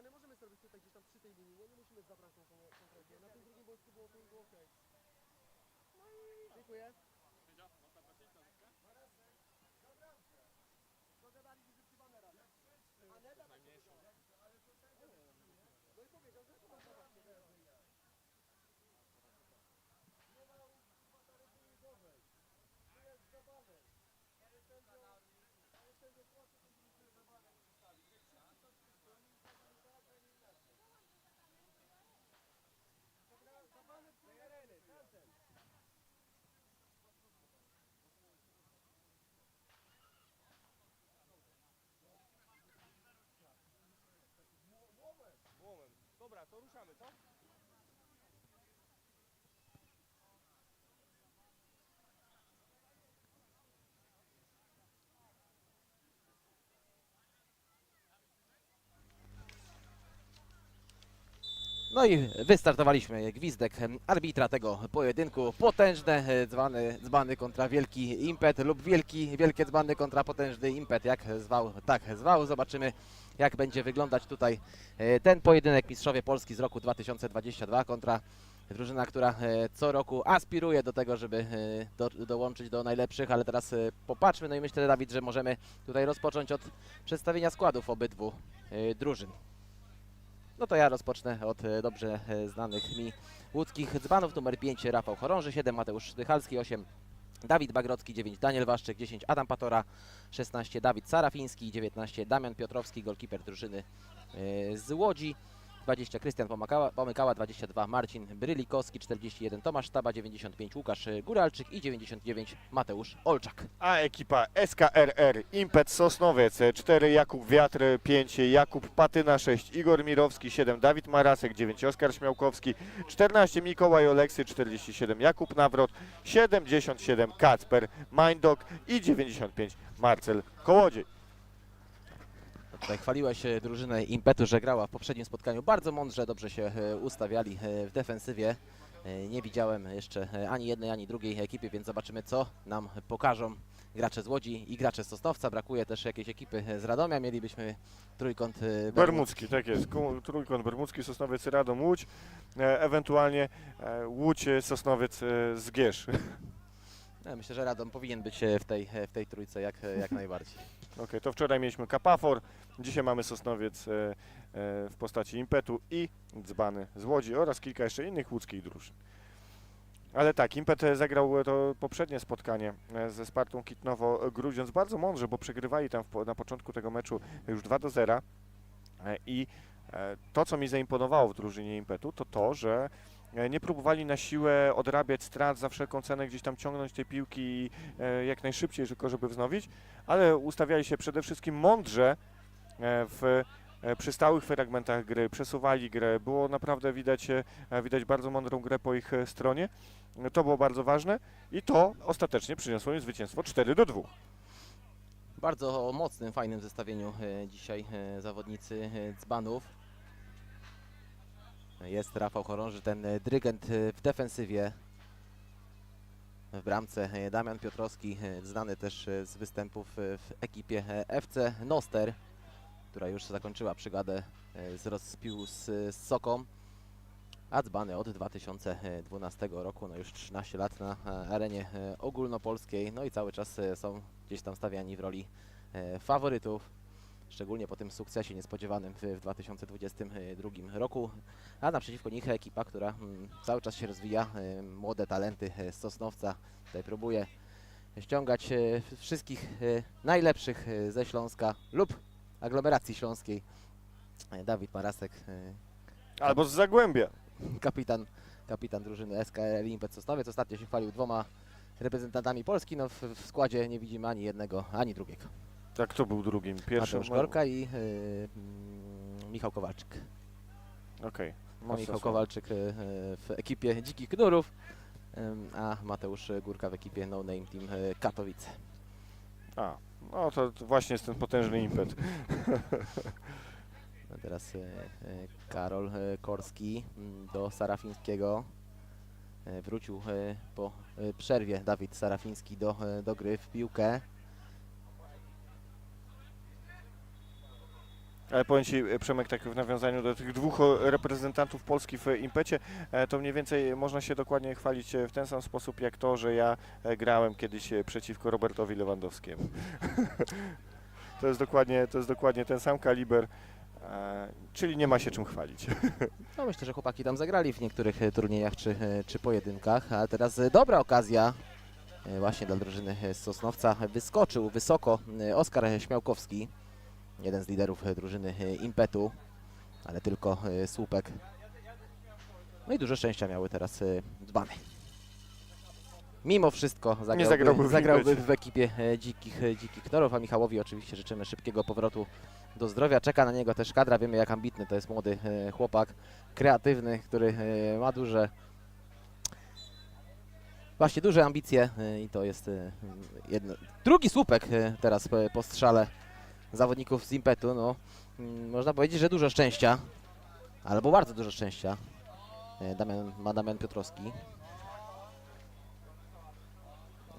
zmiany możemy zrobić tutaj gdzieś tam przy tej linii, nie, nie musimy za bramką kon- konkretnie. Na tym drugim boisku było, to było okej. No dziękuję. Dogadali się, że przy banerach. A Neda tak powiedział. No i powiedział, że to można właśnie. Dobra, to ruszamy, co? No i wystartowaliśmy. Gwizdek arbitra tego pojedynku. Potężne dzbany, dzbany kontra wielki impet lub wielki, wielkie dzbany kontra potężny impet. Jak zwał, tak zwał. Zobaczymy jak będzie wyglądać tutaj e, ten pojedynek Mistrzowie Polski z roku 2022 kontra drużyna, która e, co roku aspiruje do tego, żeby e, do, dołączyć do najlepszych, ale teraz popatrzmy. No i myślę, Dawid, że możemy tutaj rozpocząć od przedstawienia składów obydwu drużyn. No to ja rozpocznę od dobrze znanych mi łódzkich dzbanów. Numer 5 Rafał Chorąży, 7 Mateusz Dychalski, 8 Dawid Bagrocki, 9 Daniel Waszczyk, 10 Adam Patora, 16 Dawid Sarafiński, 19 Damian Piotrowski, golkiper drużyny e, z Łodzi. 20 Krystian Pomykała, Pomykała, 22 Marcin Brylikowski, 41 Tomasz Sztaba, 95 Łukasz Góralczyk i 99 Mateusz Olczak. A ekipa SKRR Impet Sosnowiec 4 Jakub Wiatr 5 Jakub Patyna 6 Igor Mirowski 7 Dawid Marasek 9 Oskar Śmiałkowski 14 Mikołaj Oleksy 47 Jakub Nawrot 77 Kacper Mindok i 95 Marcel Kołodziej. Tutaj chwaliłeś drużynę Impetu, że grała w poprzednim spotkaniu bardzo mądrze, dobrze się e, ustawiali e, w defensywie. E, Nie widziałem jeszcze ani jednej, ani drugiej ekipy, więc zobaczymy co nam pokażą gracze z Łodzi i gracze z Sosnowca. Brakuje też jakiejś ekipy z Radomia, mielibyśmy trójkąt e, Bermud. Bermudzki, tak jest. Trójkąt Bermudzki, Sosnowiec, Radom, Łódź. Ewentualnie Łódź, Sosnowiec, Zgierz. Ja myślę, że Radom powinien być w tej, w tej trójce jak, jak najbardziej. Okej, to wczoraj mieliśmy Kapafor, dzisiaj mamy Sosnowiec e, e, w postaci Impetu i Dzbany z Łodzi oraz kilka jeszcze innych łódzkich drużyn. Ale tak, Impet e, zagrał e, to poprzednie spotkanie e, ze Spartą Kitnowo-Grudziądz bardzo mądrze, bo przegrywali tam w, na początku tego meczu już 2 do 0 e, i to, co mi zaimponowało w drużynie Impetu, to to, że nie próbowali na siłę odrabiać strat za wszelką cenę, gdzieś tam ciągnąć tej piłki e, jak najszybciej, tylko żeby wznowić, ale ustawiali się przede wszystkim mądrze e, w e, przy stałych fragmentach gry, przesuwali grę, było naprawdę widać, e, widać bardzo mądrą grę po ich e, stronie. E, To było bardzo ważne i to ostatecznie przyniosło im zwycięstwo 4 do 2. W bardzo mocnym, fajnym zestawieniu e, dzisiaj e, zawodnicy e, dzbanów. Jest Rafał Chorąży, ten e, dyrygent e, w defensywie. W bramce e, Damian Piotrowski, znany też z występów w ekipie FC Noster, która już zakończyła przygodę e, z rozpił z, z Soką. A dzbany od 2012 roku, no już 13 lat na arenie ogólnopolskiej, no i cały czas są gdzieś tam stawiani w roli faworytów, szczególnie po tym sukcesie niespodziewanym w, w 2022 roku. A naprzeciwko nich ekipa, która mm, cały czas się rozwija, e, młode talenty z Sosnowca. Tutaj próbuje ściągać e, wszystkich najlepszych ze Śląska lub aglomeracji śląskiej. Dawid Marasek, Albo z Zagłębia. kapitan, kapitan drużyny SKL Impet Sosnowiec. Ostatnio się chwalił dwoma reprezentantami Polski. No w, w składzie nie widzimy ani jednego, ani drugiego. Tak, kto był drugim? Pierwszy. Mateusz Gorka i y, Michał Kowalczyk. Okej. No, Michał. Kowalczyk y, y, w ekipie Dzikich Knurów, ym, a Mateusz Górka w ekipie No Name Team y, Katowice. A, no to, to właśnie jest ten potężny impet. No teraz y, y, Karol y, Korski mm, do Sarafińskiego. Y, Wrócił y, po y, przerwie Dawid Sarafiński do, y, do gry w piłkę. Ale powiem Ci, Przemek, tak w nawiązaniu do tych dwóch reprezentantów Polski w Impecie, e, to mniej więcej można się dokładnie chwalić e, w ten sam sposób, jak to, że ja e, grałem kiedyś przeciwko Robertowi Lewandowskiemu. to, jest dokładnie, to jest dokładnie ten sam kaliber, czyli nie ma się czym chwalić. No myślę, że chłopaki tam zagrali w niektórych turniejach czy, czy pojedynkach, a teraz dobra okazja właśnie dla drużyny z Sosnowca. Wyskoczył wysoko Oskar Śmiałkowski, jeden z liderów e, drużyny e, Impetu, ale tylko e, słupek. No i dużo szczęścia miały teraz dzbany. Mimo wszystko zagrałby, zagrałby w zagrałby w ekipie dzikich, dzikich norów, a Michałowi oczywiście życzymy szybkiego powrotu do zdrowia. Czeka na niego też kadra. Wiemy, jak ambitny to jest młody chłopak, kreatywny, który ma duże. Właśnie duże ambicje i to jest jedno. Drugi słupek teraz po strzale zawodników z impetu. No, mm, można powiedzieć, że dużo szczęścia, albo bardzo dużo szczęścia. E, Damian, ma Damian Piotrowski.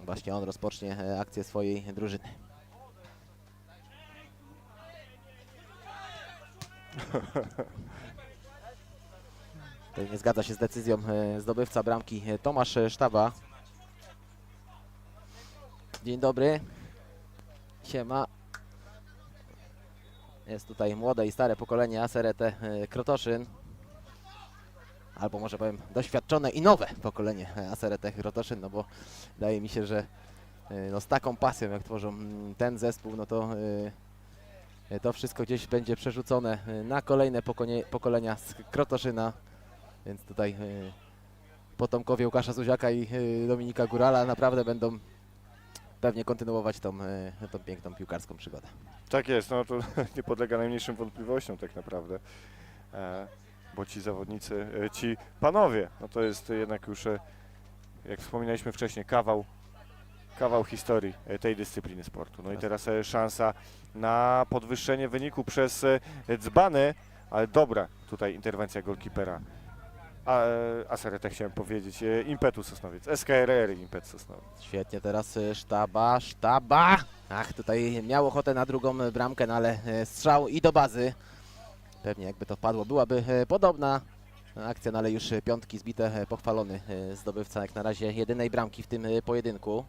Właśnie on rozpocznie e, akcję swojej drużyny. Tutaj nie zgadza się z decyzją e, zdobywca bramki Tomasz Sztaba. Dzień dobry. Siema. Jest tutaj młode i stare pokolenie Aserete e, Krotoszyn. Albo może powiem doświadczone i nowe pokolenie e, Aserete Krotoszyn, no bo wydaje mi się, że e, no z taką pasją jak tworzą ten zespół, no to to wszystko gdzieś będzie przerzucone na kolejne pokolenia z Krotoszyna. Więc tutaj potomkowie Łukasza Zuziaka i Dominika Górala naprawdę będą pewnie kontynuować tą, y, tą piękną piłkarską przygodę. Tak jest, no to nie podlega najmniejszym wątpliwościom tak naprawdę. E, bo ci zawodnicy, e, ci panowie, no to jest jednak już, e, jak wspominaliśmy wcześniej, kawał, kawał historii e, tej dyscypliny sportu. No i teraz e, szansa na podwyższenie wyniku przez e, dzbany, ale dobra tutaj interwencja golkipera. A, e, Aseretę chciałem powiedzieć, e, Impetu Sosnowiec, SKRR Impet Sosnowiec. Świetnie teraz y, sztaba, sztaba! Ach, tutaj miał ochotę na drugą y, bramkę, no ale strzał i do bazy. Pewnie jakby to wpadło, byłaby podobna akcja, no ale już piątki zbite, pochwalony zdobywca jak na razie jedynej bramki w tym pojedynku.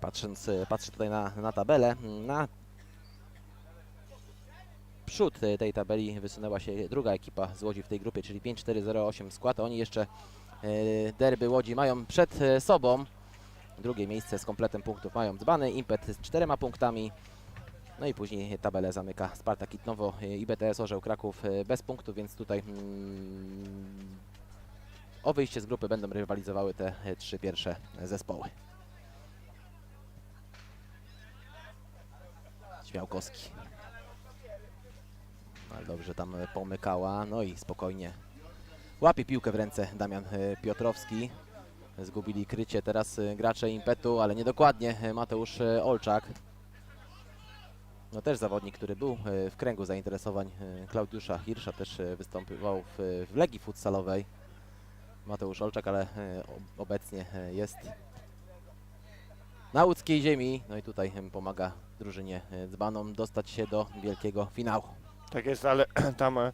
Patrząc, patrzę tutaj na, na tabelę, na przód y, tej tabeli wysunęła się druga ekipa z Łodzi w tej grupie, czyli 5-4-0-8 skład. Oni jeszcze e, derby Łodzi mają przed e, sobą. Drugie miejsce z kompletem punktów mają Dzbany, Impet z czterema punktami. No i później tabelę zamyka Spartak Kitnowo i BTS Orzeł Kraków bez punktów, więc tutaj mm, o wyjście z grupy będą rywalizowały te trzy pierwsze zespoły. Śmiałkowski. Ale dobrze tam e, pomykała, no i spokojnie Łapie piłkę w ręce Damian e, Piotrowski. Zgubili krycie teraz e, gracze impetu, ale niedokładnie Mateusz Olczak. No też zawodnik, który był w kręgu zainteresowań Klaudiusza Hirsza, też występował w, w Legii Futsalowej. Mateusz Olczak, ale ob- obecnie jest na łódzkiej ziemi. No i tutaj pomaga drużynie dzbanom dostać się do wielkiego finału. Tak jest, ale tam e,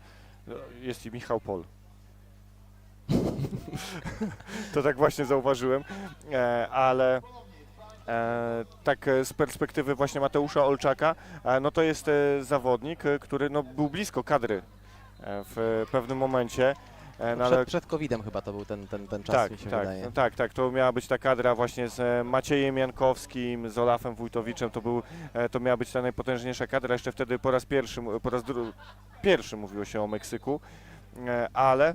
jest i Michał Pol. to tak właśnie zauważyłem, e, ale e, tak z perspektywy właśnie Mateusza Olczaka, no to jest zawodnik, który no, był blisko kadry w pewnym momencie. E, no, ale Przed, przed COVID-em chyba to był ten, ten, ten czas, tak, mi się tak, wydaje. no tak, tak, to miała być ta kadra właśnie z e, Maciejem Jankowskim, z Olafem Wójtowiczem, to, był, e, to miała być ta najpotężniejsza kadra, jeszcze wtedy po raz pierwszy, po raz pierwszy mówiło się o Meksyku, ale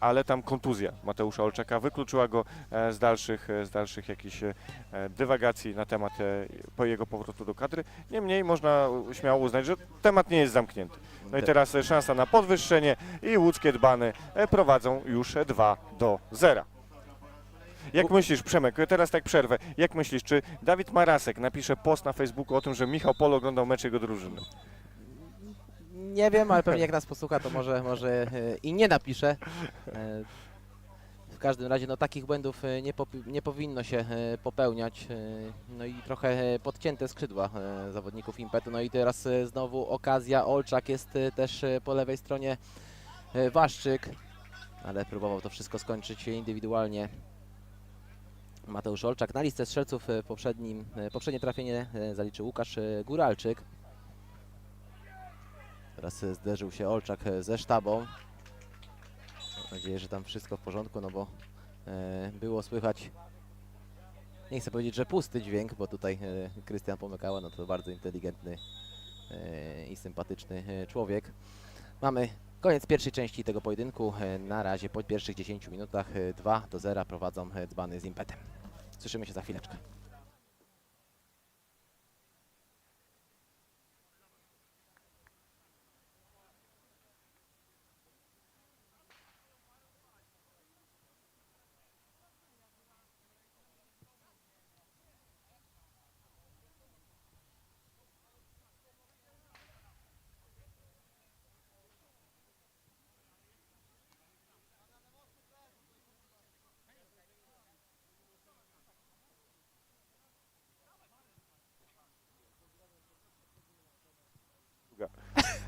ale tam kontuzja Mateusza Olczaka wykluczyła go e, z dalszych, e, z dalszych jakichś e, dywagacji na temat e, po jego powrotu do kadry. Niemniej można śmiało uznać, że temat nie jest zamknięty. No i Te- teraz e, szansa na podwyższenie i łódzkie dbany e, prowadzą już e, 2 do 0. Jak myślisz, Przemek, e, teraz tak przerwę, jak myślisz, czy Dawid Marasek napisze post na Facebooku o tym, że Michał Polo oglądał mecz jego drużyny? Nie wiem, ale pewnie jak nas posłucha, to może, może e, i nie napisze. E, każdym razie no, takich błędów e, nie, nie powinno się popełniać. No i trochę podcięte skrzydła zawodników impetu. No i teraz znowu okazja. Olczak jest też po lewej stronie Waszczyk, ale próbował to wszystko skończyć indywidualnie. Mateusz Olczak na listę strzelców w poprzednim, poprzednie trafienie zaliczył Łukasz e, Góralczyk. Teraz e, zderzył się Olczak e, ze sztabą. Mam nadzieję, że tam wszystko w porządku, no bo e, było słychać, nie chcę powiedzieć, że pusty dźwięk, bo tutaj Krystian Pomykała, no to bardzo inteligentny i sympatyczny człowiek. Mamy koniec pierwszej części tego pojedynku. Na razie po pierwszych 10 minutach e, 2 do 0 prowadzą dzbany z impetem. Słyszymy się za chwileczkę.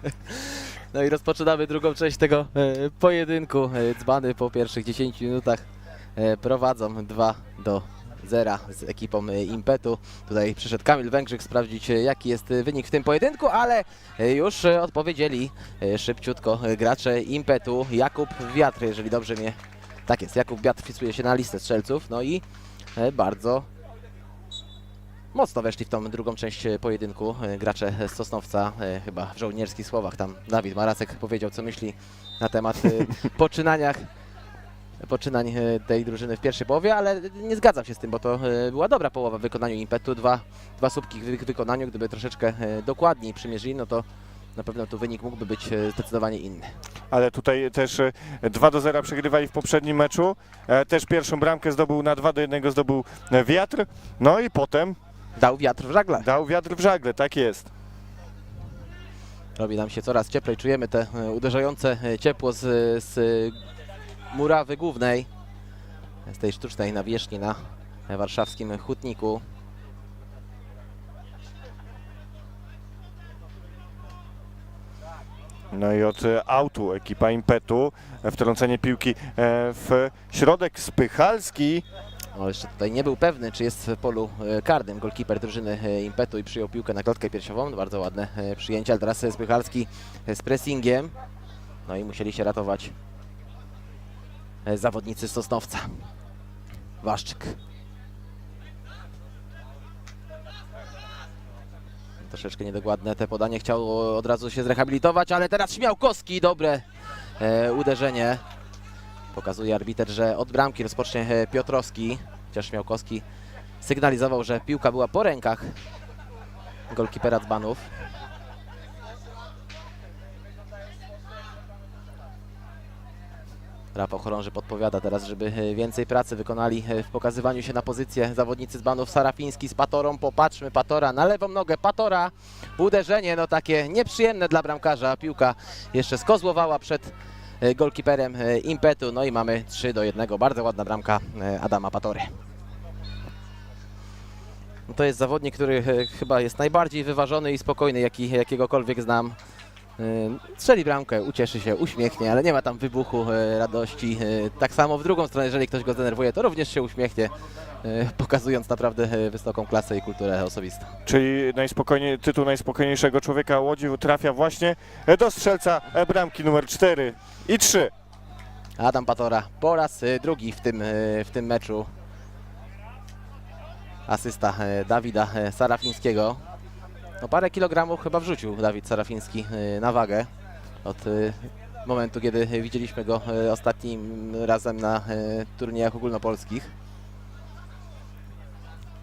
No i rozpoczynamy drugą część tego e, pojedynku. E, dzbany po pierwszych 10 minutach e, prowadzą 2 do 0 z ekipą Impetu. Tutaj przyszedł Kamil Węgrzyk sprawdzić jaki jest wynik w tym pojedynku, ale już odpowiedzieli szybciutko gracze Impetu. Jakub Wiatr, jeżeli dobrze mnie... Tak jest, Jakub Wiatr wpisuje się na listę strzelców. No i bardzo mocno weszli w tą drugą część e, pojedynku. E, Gracze z Sosnowca, e, chyba w żołnierskich słowach, tam Dawid Maracek powiedział, co myśli na temat poczynaniach poczynań tej drużyny w pierwszej połowie, ale nie zgadzam się z tym, bo to była dobra połowa w wykonaniu impetu, dwa, dwa słupki w ich wykonaniu, gdyby troszeczkę dokładniej przymierzyli, no to na pewno tu wynik mógłby być zdecydowanie inny. Ale tutaj też e, 2 do 0 przegrywali w poprzednim meczu. Też pierwszą bramkę zdobył na 2 do 1 zdobył wiatr. No i potem Dał wiatr w żagle. dał wiatr w żagle, tak jest. Robi nam się coraz cieplej, czujemy te e, uderzające e, ciepło z, z murawy głównej, z tej sztucznej nawierzchni na warszawskim hutniku. No i od e, autu ekipa impetu. Wtrącenie piłki w środek Spychalski. No, jeszcze tutaj nie był pewny, czy jest w polu e, karnym golkiper drużyny e, Impetu i przyjął piłkę na klatkę piersiową. Bardzo ładne e, przyjęcie, ale teraz Spychalski e, z pressingiem. No i musieli się ratować zawodnicy Sosnowca. Waszczyk. Troszeczkę niedokładne te podanie, chciał od razu się zrehabilitować, ale teraz Śmiałkowski, dobre uderzenie. Pokazuje arbiter, że od bramki rozpocznie e, Piotrowski, chociaż Śmiałkowski sygnalizował, że piłka była po rękach golkipera Dzbanów. Rafał Chorąży podpowiada teraz, żeby e, więcej pracy wykonali e, w pokazywaniu się na pozycję zawodnicy Dzbanów. Sarafiński z Patorą, popatrzmy, Patora na lewą nogę, Patora, uderzenie no takie nieprzyjemne dla bramkarza, piłka jeszcze skozłowała przed golkiperem e, Impetu, no i mamy 3 do 1, bardzo ładna bramka e, Adama Patory. To jest zawodnik, który e, chyba jest najbardziej wyważony i spokojny, jaki, jakiegokolwiek znam. E, Strzeli bramkę, ucieszy się, uśmiechnie, ale nie ma tam wybuchu e, radości. E, Tak samo w drugą stronę, jeżeli ktoś go zdenerwuje, to również się uśmiechnie, pokazując naprawdę wysoką klasę i kulturę osobistą. Czyli najspokojniej, tytuł najspokojniejszego człowieka Łodzi trafia właśnie do strzelca e, bramki numer 4 i 3. Adam Patora po raz drugi w tym, w tym meczu. Asysta Dawida Sarafińskiego. No parę kilogramów chyba wrzucił Dawid Sarafiński e, na wagę od e, momentu, kiedy widzieliśmy go e, ostatnim razem na turniejach ogólnopolskich.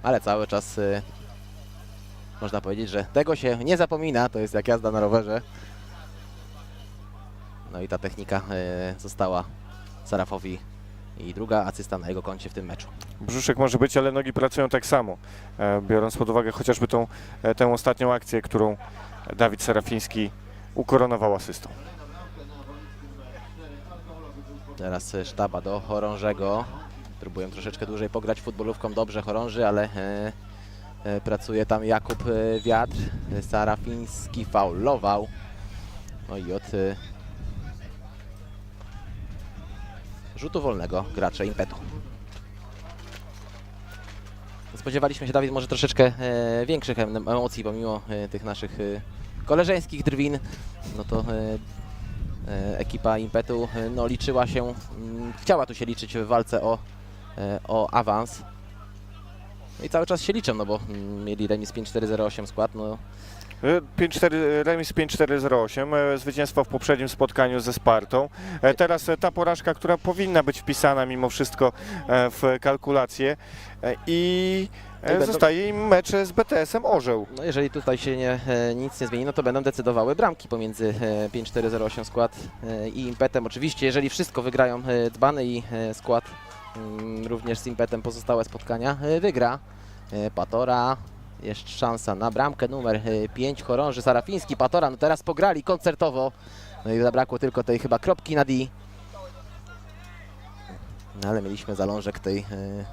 Ale cały czas można powiedzieć, że tego się nie zapomina. To jest jak jazda na rowerze. No i ta technika została Sarafowi i druga asysta na jego koncie w tym meczu. Brzuszek może być, ale nogi pracują tak samo. E, Biorąc pod uwagę chociażby tą, e, tę ostatnią akcję, którą Dawid Serafiński ukoronował asystą. Teraz sztaba do chorążego. Próbują troszeczkę dłużej pograć futbolówką. Dobrze chorąży, ale e, pracuje tam Jakub Wiatr. Sarafiński faulował. No i od rzutu wolnego gracze impetu. Spodziewaliśmy się, Dawid, może troszeczkę e, większych em- emocji pomimo e, tych naszych e, koleżeńskich drwin. No to e, e, ekipa impetu e, no, liczyła się, mm, chciała tu się liczyć w walce o, e, o awans. No i cały czas się liczą, no bo mm, mieli remis 5-4-0-8 skład, no 5-4, remis 5-4-0-8, e, zwycięstwo w poprzednim spotkaniu ze Spartą. E, Teraz e, ta porażka, która powinna być wpisana mimo wszystko e, w kalkulacje e, i e, będą- zostaje im mecz z BTS-em Orzeł. No jeżeli tutaj się nie, e, nic nie zmieni, no to będą decydowały bramki pomiędzy e, 5-4-0-8 skład e, i impetem. Oczywiście, jeżeli wszystko wygrają e, dzbany i e, skład mm, również z impetem pozostałe spotkania e, wygra. E, Patora, jeszcze szansa na bramkę numer 5 chorąży Sarafiński. Patora, no teraz pograli koncertowo. No i zabrakło tylko tej chyba kropki na D. No ale mieliśmy zalążek tej, e,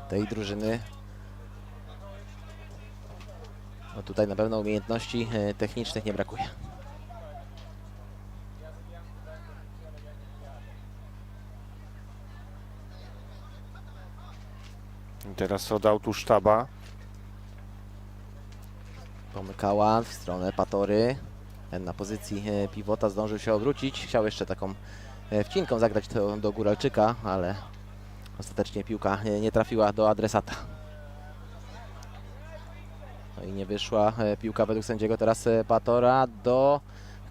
tej drużyny no tutaj na pewno umiejętności e, technicznych nie brakuje. Teraz od autu sztaba. Pomykała w stronę Patory. Ten na pozycji e, pivota zdążył się odwrócić. Chciał jeszcze taką e, wcinką zagrać to do Góralczyka, ale ostatecznie piłka e, nie trafiła do adresata. No i nie wyszła piłka według sędziego. Teraz Patora do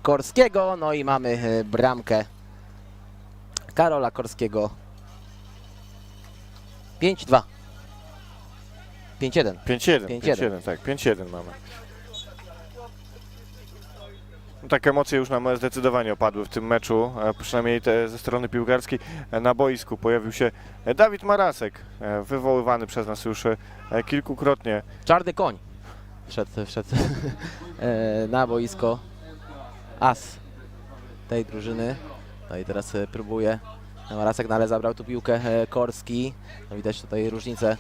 Korskiego. No i mamy bramkę Karola Korskiego. 5-2. 5-1. 5-1, 5-1. 5-1, tak, 5-1 mamy. Takie emocje już nam zdecydowanie opadły w tym meczu, e, przynajmniej ze strony piłkarskiej. E, Na boisku pojawił się Dawid Marasek, e, wywoływany przez nas już kilkukrotnie. Czarny koń wszedł, wszedł na boisko. As tej drużyny. No i teraz próbuje Marasek, no ale zabrał tu piłkę Korski. No widać tutaj różnicę,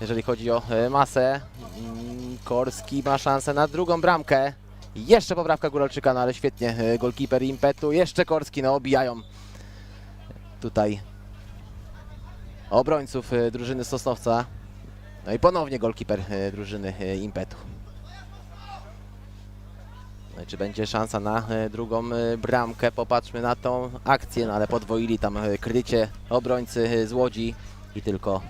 jeżeli chodzi o masę. Mm, Korski ma szansę na drugą bramkę. Jeszcze poprawka Góralczyka, no ale świetnie. e, Golkiper impetu, jeszcze Korski, no obijają tutaj obrońców e, drużyny Sosnowca. No i ponownie golkiper e, drużyny impetu. No i czy będzie szansa na drugą bramkę? Popatrzmy na tą akcję, no ale podwoili tam krycie obrońcy z Łodzi i tylko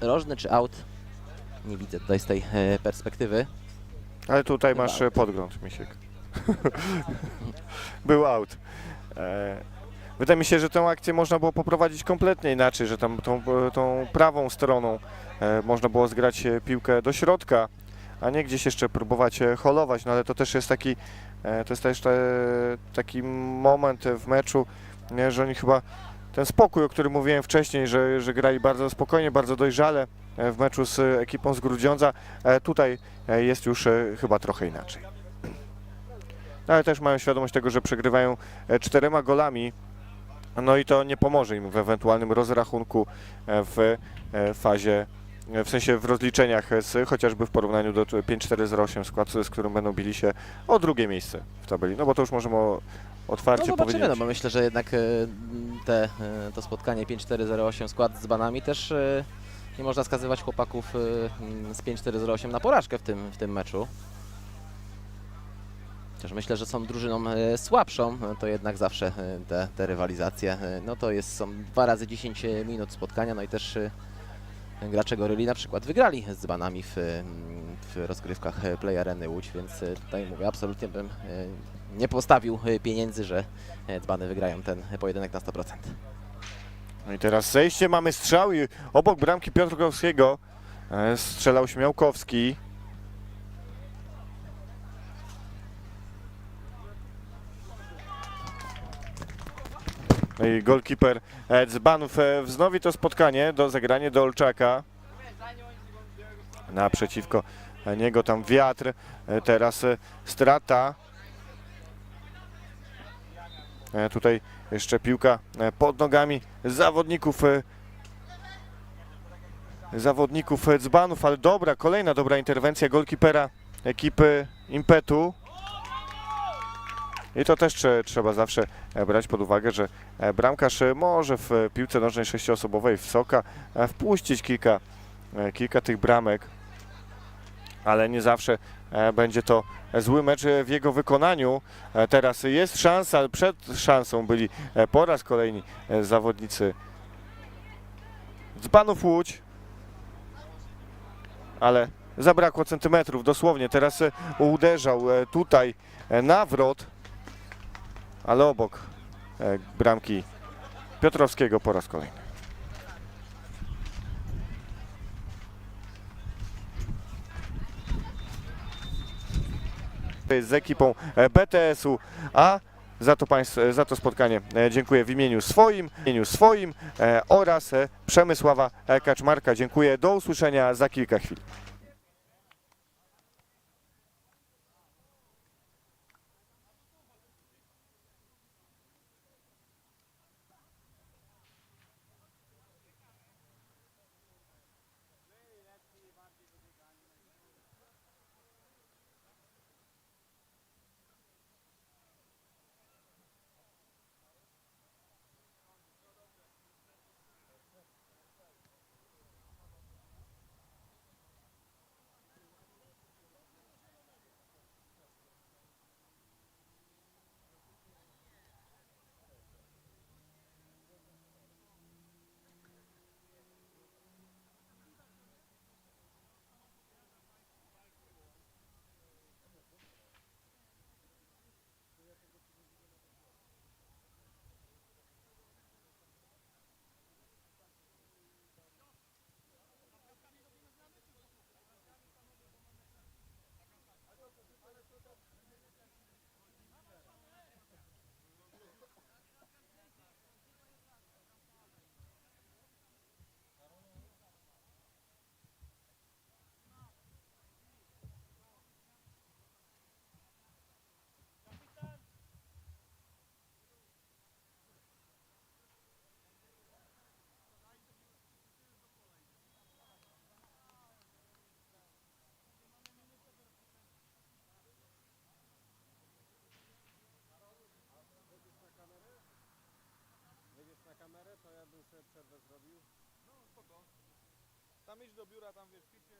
rożny czy out? Nie widzę tutaj z tej perspektywy. Ale tutaj masz out. e, podgląd, Misiek. Był out. E, Wydaje mi się, że tę akcję można było poprowadzić kompletnie inaczej, że tam tą, tą prawą stroną e, można było zgrać e, piłkę do środka, a nie gdzieś jeszcze próbować e, holować, no ale to też jest taki, e, to jest też te, taki moment w meczu, nie, że oni chyba ten spokój, o którym mówiłem wcześniej, że, że grali bardzo spokojnie, bardzo dojrzale e, w meczu z e, ekipą z Grudziądza, e, tutaj e, jest już e, chyba trochę inaczej. No, ale też mają świadomość tego, że przegrywają e, czterema golami, no i to nie pomoże im w ewentualnym rozrachunku e, w e, fazie, e, w sensie w rozliczeniach e, z, chociażby w porównaniu do 5-4-0-8 skład, z którym będą bili się o drugie miejsce w tabeli. No bo to już możemy o, No otwarcie zobaczymy, powiedzieć. no bo myślę, że jednak e, te, e, to spotkanie 5-4-0-8 skład z banami też e, nie można skazywać chłopaków e, mm, z 5-4-0-8 na porażkę w tym, w tym meczu. Chociaż myślę, że są drużyną e, słabszą, to jednak zawsze e, te, te rywalizacje, no to jest, są dwa razy 10 minut spotkania, no i też gracze Goryli na przykład wygrali z banami w, mm, w rozgrywkach Play Areny Łódź, więc tutaj mówię, absolutnie bym nie postawił pieniędzy, że dzbany wygrają ten pojedynek na 100%. No i teraz zejście, mamy strzał i obok bramki Piotrkowskiego e, strzelał Śmiałkowski. No i golkiper Dzbanów e, wznowi to spotkanie do zagrania do Olczaka. Naprzeciwko niego tam wiatr, e, teraz strata. Tutaj Jeszcze piłka e, pod nogami zawodników e, zawodników dzbanów, ale dobra, kolejna dobra interwencja golkipera ekipy Impetu. I to też trze- trzeba zawsze e, brać pod uwagę, że bramkarz może w piłce nożnej sześcioosobowej w soka wpuścić kilka, kilka tych bramek, ale nie zawsze e, będzie to zły mecz e, w jego wykonaniu. E, Teraz jest szansa, przed szansą byli po raz kolejny zawodnicy Dzbanów Łódź, ale zabrakło centymetrów dosłownie. Teraz uderzał tutaj nawrot, ale obok bramki Piotrowskiego po raz kolejny. Z ekipą e, BTS-u, a za to, państw, za to spotkanie e, dziękuję w imieniu swoim, w imieniu swoim e, oraz e, Przemysława e, Kaczmarka. Dziękuję. Do usłyszenia za kilka chwil. Wejdziesz na kamerę, to ja bym sobie przerwę zrobił. No spoko. Tam idź do biura, tam wiesz, picie